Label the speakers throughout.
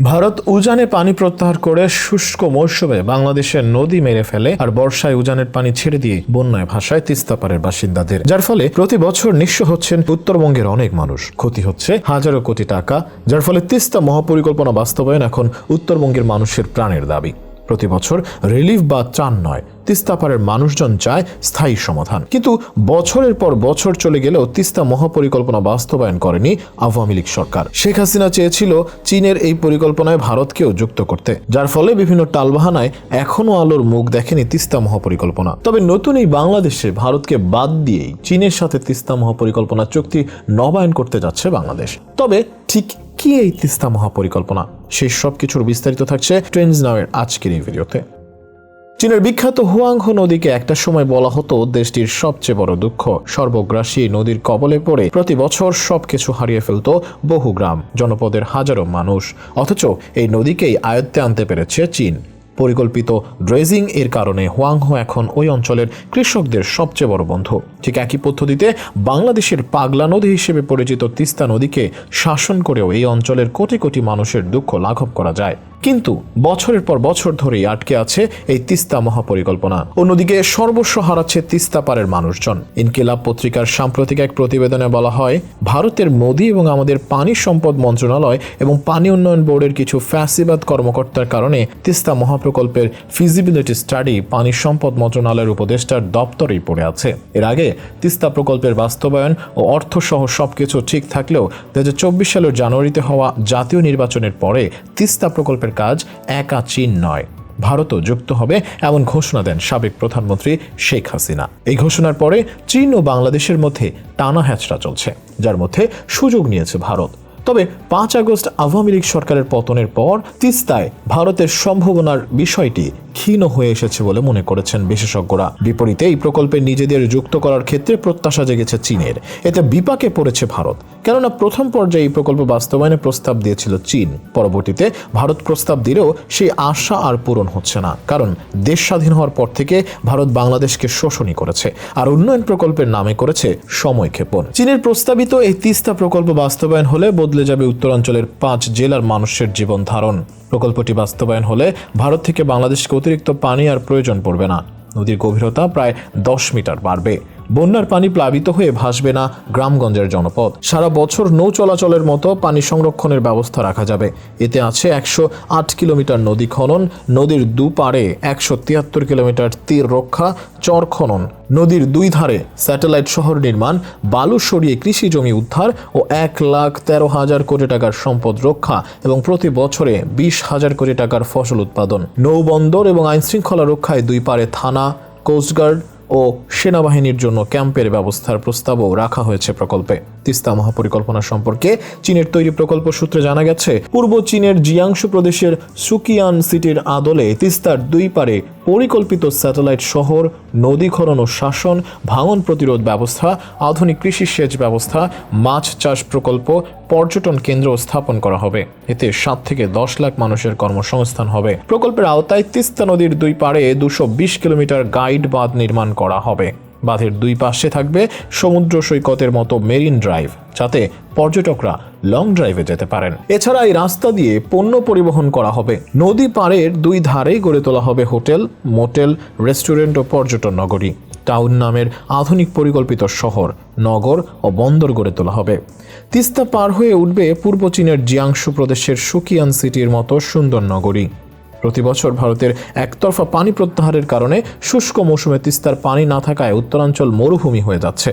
Speaker 1: ভারত উজানে পানি প্রত্যাহার করে শুষ্ক মৌসুমে বাংলাদেশের নদী মেরে ফেলে আর বর্ষায় উজানের পানি ছেড়ে দিয়ে বন্যায় ভাষায় তিস্তাপাড়ের বাসিন্দাদের। যার ফলে প্রতি বছর নিঃস্ব হচ্ছেন উত্তরবঙ্গের অনেক মানুষ। ক্ষতি হচ্ছে হাজারো কোটি টাকা, যার ফলে তিস্তা মহাপরিকল্পনা বাস্তবায়ন এখন উত্তরবঙ্গের মানুষের প্রাণের দাবি। প্রতি বছর রিলিফ বা ত্রাণ নয় তিস্তাপাড়ের মানুষজন চায় স্থায়ী সমাধান। কিন্তু বছরের পর বছর চলে গেলেও তিস্তা মহাপরিকল্পনা বাস্তবায়ন করেনি আওয়ামী লীগ সরকার। শেখ হাসিনা চেয়েছিল চীনের এই পরিকল্পনায় ভারতকেও যুক্ত করতে, যার ফলে বিভিন্ন টালবাহানায় এখনও আলোর মুখ দেখেনি তিস্তা মহাপরিকল্পনা। তবে নতুন এই বাংলাদেশে ভারতকে বাদ দিয়েই চীনের সাথে তিস্তা মহাপরিকল্পনা চুক্তি নবায়ন করতে যাচ্ছে বাংলাদেশ। তবে ঠিক কি এই তিস্তা মহাপরিকল্পনা? সেই সব কিছুর বিস্তারিত থাকছে ট্রেন্ডস নামের আজকের এই ভিডিওতে। চীনের বিখ্যাত হুয়াংহো নদীকে একটা সময় বলা হতো দেশটির সবচেয়ে বড় দুঃখ। সর্বগ্রাসী নদীর কবলে পড়ে প্রতি বছর সবকিছু হারিয়ে ফেলত বহু গ্রাম, জনপদের হাজারো মানুষ। অথচ এই নদীকেই আয়ত্তে আনতে পেরেছে চীন। পরিকল্পিত ড্রেজিং এর কারণে হোয়াংহো এখন ওই অঞ্চলের কৃষকদের সবচেয়ে বড় বন্ধু। ঠিক একই পদ্ধতিতে বাংলাদেশের পাগলা নদী হিসেবে পরিচিত তিস্তা নদীকে শাসন করেও এই অঞ্চলের কোটি কোটি মানুষের দুঃখ লাঘব করা যায়। কিন্তু বছরের পর বছর ধরেই আটকে আছে এই তিস্তা মহাপরিকল্পনা। অন্যদিকে সর্বস্ব হারাচ্ছে তিস্তা পারের মানুষজন। ইনকিলাব পত্রিকার সাম্প্রতিক এক প্রতিবেদনে বলা হয়, ভারতের মোদী এবং আমাদের পানি সম্পদ মন্ত্রণালয় এবং পানি উন্নয়ন বোর্ডের কিছু ফ্যাসিবাদ কর্মকর্তার কারণে তিস্তা মহাপ্রকল্পের ফিজিবিলিটি স্টাডি পানি সম্পদ মন্ত্রণালয়ের উপদেষ্টার দপ্তরেই পড়ে আছে। এর আগে তিস্তা প্রকল্পের বাস্তবায়ন ও অর্থ সহ সবকিছু ঠিক থাকলেও দুই হাজার চব্বিশ সালের জানুয়ারিতে হওয়া জাতীয় নির্বাচনের পরে তিস্তা প্রকল্পের কাজ একা চীন নয়। ভারতও যুক্ত হবে এমন ঘোষণা দেন সাবেক প্রধানমন্ত্রী শেখ হাসিনা। এই ঘোষণার পরে চীন ও বাংলাদেশের মধ্যে টানা হ্যাচড়া চলছে, যার মধ্যে সুযোগ নিয়েছে ভারত। তবে পাঁচ আগস্ট আওয়ামী লীগ সরকারের পতনের পর তিস্তায় ভারতের সম্ভাবনার বিষয়টি ক্ষীণ হয়ে এসেছে বলে মনে করেছেন বিশেষজ্ঞরা। বিপরীতে এই প্রকল্পে নিজেদের যুক্ত করার ক্ষেত্রে প্রত্যাশা জেগেছে চীনের। এতে বিপাকে পড়েছে ভারত। কেননা প্রথম পর্যায়ে এই প্রকল্প বাস্তবায়নে প্রস্তাব দিয়েছিল চীন। পরবর্তীতে ভারত প্রস্তাব দিলেও সেই আশা আর পূরণ হচ্ছে না। কারণ দেশ স্বাধীন হওয়ার পর থেকে ভারত বাংলাদেশকে শোষণই করেছে। আর উন্নয়ন প্রকল্পের নামে করেছে সময় ক্ষেপণ। চীনের প্রস্তাবিত এই তিস্তা প্রকল্প বাস্তবায়ন হলে বদলে যাবে উত্তরাঞ্চলের পাঁচ জেলার মানুষের জীবন ধারণ। প্রকল্পটি বাস্তবায়ন হলে ভারত থেকে বাংলাদেশকে অতিরিক্ত পানি আর প্রয়োজন পড়বে না। নদীর গভীরতা প্রায় দশ মিটার বাড়বে। বন্যার পানি প্লাবিত হয়ে ভাসবে না গ্রামগঞ্জের জনপদ। সারা বছর নৌ চলাচলের মতো পানি সংরক্ষণের ব্যবস্থা রাখা যাবে। এতে আছে একশো আট কিলোমিটার নদী খনন, নদীর দুপারে একশো তিয়াত্তর কিলোমিটার তীর রক্ষা, চর খনন। নদীর দুই ধারে স্যাটেলাইট শহর নির্মাণ, বালু সরিয়ে কৃষি জমি উদ্ধার ও এক লাখ তেরো হাজার কোটি টাকার সম্পদ রক্ষা এবং প্রতি বছরে বিশ হাজার কোটি টাকার ফসল উৎপাদন। নৌবন্দর এবং আইনশৃঙ্খলা রক্ষায় দুই পারে থানা, কোস্টগার্ড ও সেনাবাহিনীর জন্য ক্যাম্পের ব্যবস্থার প্রস্তাবও রাখা হয়েছে প্রকল্পে। তিস্তা মহাপরিকল্পনা সম্পর্কে চীনের তৈরি প্রকল্প সূত্রে জানা গেছে, পূর্ব চীনের জিয়াংশু প্রদেশের সুকিয়ান সিটির আদলে তিস্তার দুই পারে পরিকল্পিত স্যাটেলাইট শহর, নদী খনন ও শাসন, ভাঙন প্রতিরোধ ব্যবস্থা, আধুনিক কৃষি সেচ ব্যবস্থা, মাছ চাষ প্রকল্প, পর্যটন কেন্দ্র স্থাপন করা হবে। এতে সাত থেকে দশ লাখ মানুষের কর্মসংস্থান হবে। প্রকল্পের আওতায় তিস্তা নদীর দুই পাড়ে দুশো কিলোমিটার গাইড বাঁধ নির্মাণ করা হবে। বাঁধের দুই পাশে থাকবে সমুদ্র সৈকতের মতো মেরিন ড্রাইভ, যাতে পর্যটকরা লং ড্রাইভে যেতে পারেন। এছাড়া এই রাস্তা দিয়ে পণ্য পরিবহন করা হবে। নদী পাড়ের দুই ধারেই গড়ে তোলা হবে হোটেল, মোটেল, রেস্টুরেন্ট ও পর্যটন নগরী। টাউন নামের আধুনিক পরিকল্পিত শহর, নগর ও বন্দর গড়ে তোলা হবে। তিস্তা পার হয়ে উঠবে পূর্ব চীনের জিয়াংশু প্রদেশের সুকিয়ান সিটির মতো সুন্দর নগরী। প্রতি বছর ভারতের একতরফা পানি প্রত্যাহারের কারণে শুষ্ক মৌসুমে তিস্তার পানি না থাকায় উত্তরাঞ্চল মরুভূমি হয়ে যাচ্ছে।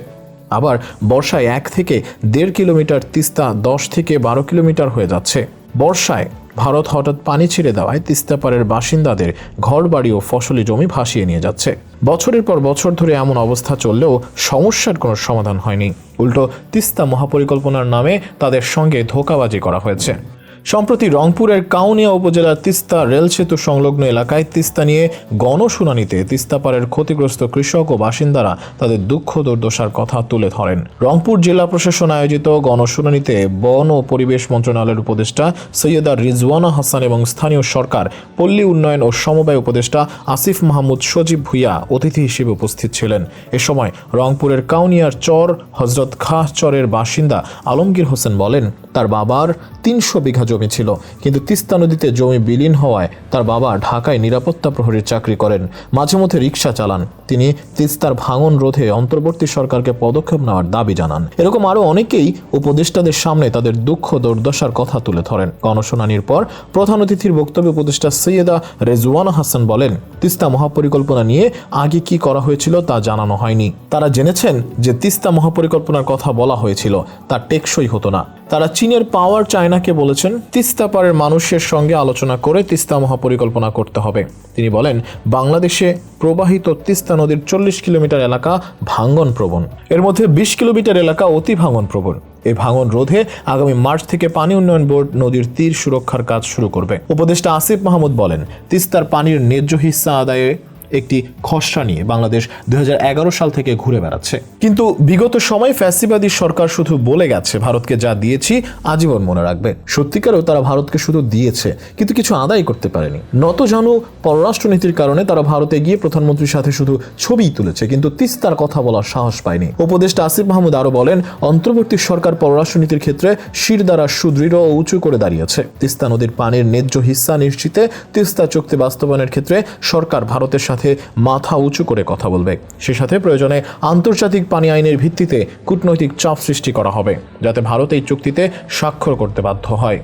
Speaker 1: আবার বর্ষায় এক থেকে দেড় কিলোমিটার তিস্তা দশ থেকে বারো কিলোমিটার হয়ে যাচ্ছে। বর্ষায় ভারত হঠাৎ পানি ছেড়ে দেওয়ায় তিস্তাপাড়ের বাসিন্দাদের ঘরবাড়ি ও ফসলি জমি ভাসিয়ে নিয়ে যাচ্ছে। বছরের পর বছর ধরে এমন অবস্থা চললেও সমস্যার কোনো সমাধান হয়নি। উল্টো তিস্তা মহাপরিকল্পনার নামে তাদের সঙ্গে ধোকাবাজি করা হয়েছে। সম্প্রতি রংপুরের কাউনিয়া উপজেলার তিস্তা রেল সেতু সংলগ্ন এলাকায় তিস্তা নিয়ে গণশুনানিতে তিস্তাপাড়ের ক্ষতিগ্রস্ত কৃষক ও বাসিন্দারা তাদের দুঃখ দুর্দশার কথা তুলে ধরেন। রংপুর জেলা প্রশাসন আয়োজিত গণশুনানিতে বন ও পরিবেশ মন্ত্রণালয়ের উপদেষ্টা সৈয়দা রিজওয়ানা হাসান এবং স্থানীয় সরকার, পল্লী উন্নয়ন ও সমবায় উপদেষ্টা আসিফ মাহমুদ সজীব ভুইয়া অতিথি হিসেবে উপস্থিত ছিলেন। এ সময় রংপুরের কাউনিয়ার চর হজরত খাহ চরের বাসিন্দা আলমগীর হোসেন বলেন, তার বাবার তিনশো বিঘা জমি ছিল। কিন্তু তিস্তা নদীতে জমি বিলীন হওয়ায় তার বাবা ঢাকায় নিরাপত্তা প্রহরীর চাকরি করেন। মাঝে মধ্যে রিক্সা চালান। তিনি তিস্তার ভাঙন রোধে অন্তর্বর্তী সরকারকে পদক্ষেপ নেওয়ার দাবি জানান। এরকম আরও অনেকেই উপদেষ্টাদের সামনে তাদের দুঃখ দুর্দশার কথা তুলে ধরেন। গণশুনানির পর প্রধান অতিথির বক্তব্যে উপদেষ্টা সৈয়দা রেজওয়ানা হাসান বলেন, তিস্তা মহাপরিকল্পনা নিয়ে আগে কি করা হয়েছিল তা জানানো হয়নি। তারা জেনেছেন যে তিস্তা মহাপরিকল্পনার কথা বলা হয়েছিল, তা টেকসই হতো না। তারা চীনের পাওয়ার চায়নাকে বলেছেন, তিস্তা পারের মানুষের সঙ্গে আলোচনা করে তিস্তা মহাপরিকল্পনা করতে হবে। তিনি বলেন, বাংলাদেশে প্রবাহিত তিস্তা নদীর চল্লিশ কিলোমিটার এলাকা ভাঙ্গন প্রবণ এর মধ্যে বিশ কিলোমিটার এলাকা অতি ভাঙন প্রবণ এই ভাঙন রোধে আগামী মার্চ থেকে পানি উন্নয়ন বোর্ড নদীর তীর সুরক্ষার কাজ শুরু করবে। উপদেষ্টা আসিফ মাহমুদ বলেন, তিস্তার পানির ন্যায্য হিস্সা আদায়ে একটি খসড়া নিয়ে বাংলাদেশ দু হাজার এগারো সাল থেকে ঘুরে বেড়াচ্ছে। কিন্তু বিগত সময় ফ্যাসিবাদী সরকার শুধু বলে গেছে, ভারতকে যা দিয়েছি আজীবন মনে রাখবে। সত্যিকারেও তারা ভারতকে শুধু দিয়েছে, কিন্তু কিছু আদায় করতে পারেনি। নত জানু পররাষ্ট্রনীতির কারণে তারা ভারতে গিয়ে প্রধানমন্ত্রীর সাথে শুধু ছবি তুলেছে, কিন্তু তিস্তার কথা বলার সাহস পায়নি। উপদেষ্টা আসিফ মাহমুদ আরও বলেন, অন্তর্বর্তী সরকার পররাষ্ট্রনীতির ক্ষেত্রে শির দ্বারা সুদৃঢ় ও উঁচু করে দাঁড়িয়েছে। তিস্তা নদীর পানির ন্যায্য হিস্সা নিশ্চিতে তিস্তা চুক্তি বাস্তবায়নের ক্ষেত্রে সরকার ভারতের সাথে মাথা উঁচু করে কথা বলবে। সে সাথে প্রয়োজনে আন্তর্জাতিক পানি আইনের ভিত্তিতে কূটনৈতিক চাপ সৃষ্টি করা হবে, যাতে ভারত এই চুক্তিতে স্বাক্ষর করতে বাধ্য হয়।